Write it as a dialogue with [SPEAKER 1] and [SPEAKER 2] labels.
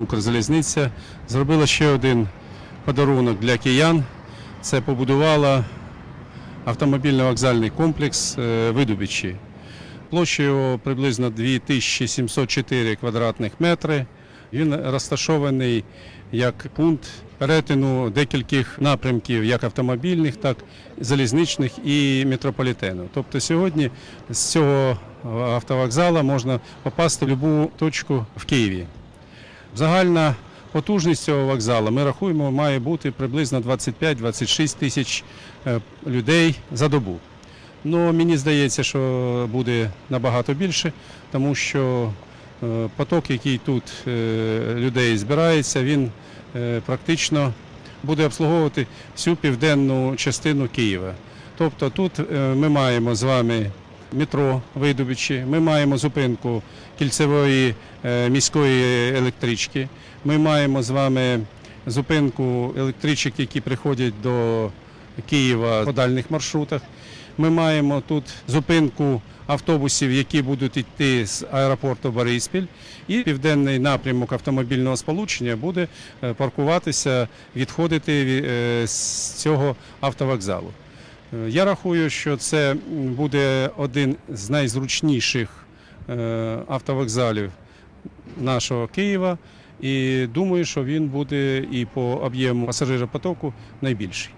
[SPEAKER 1] Укрзалізниця зробила ще один подарунок для киян. Це побудувала автомобільно-вокзальний комплекс е, Видубичі. Площею приблизно 2704 квадратних метри. Він розташований як пункт перетину декількох напрямків, як автомобільних, так і залізничних і метрополітену. Тобто сьогодні з цього автовокзалу можна попасти в будь-яку точку в Києві. Загальна потужність цього вокзалу ми рахуємо, має бути приблизно 25-26 тисяч е, людей за добу. Ну, мені здається, що буде набагато більше, тому що е, поток, який тут е, людей збирається, він практично буде обслуговувати всю південну частину Києва. Тобто тут ми маємо з вами метро Видубичі, ми маємо зупинку кільцевої е, міської електрички, ми маємо з вами зупинку електричок, які приходять до Києва по дальних маршрутах. Ми маємо тут зупинку автобусів, які будуть йти з аеропорту Бориспіль, і південний напрямок автомобільного сполучення буде е, паркуватися, відходити е, з цього автовокзалу. Е, Я рахую, що це буде один з найзручніших е, автовокзалів нашого Києва. І думаю, що він буде і по об'єму пасажиропотоку найбільший.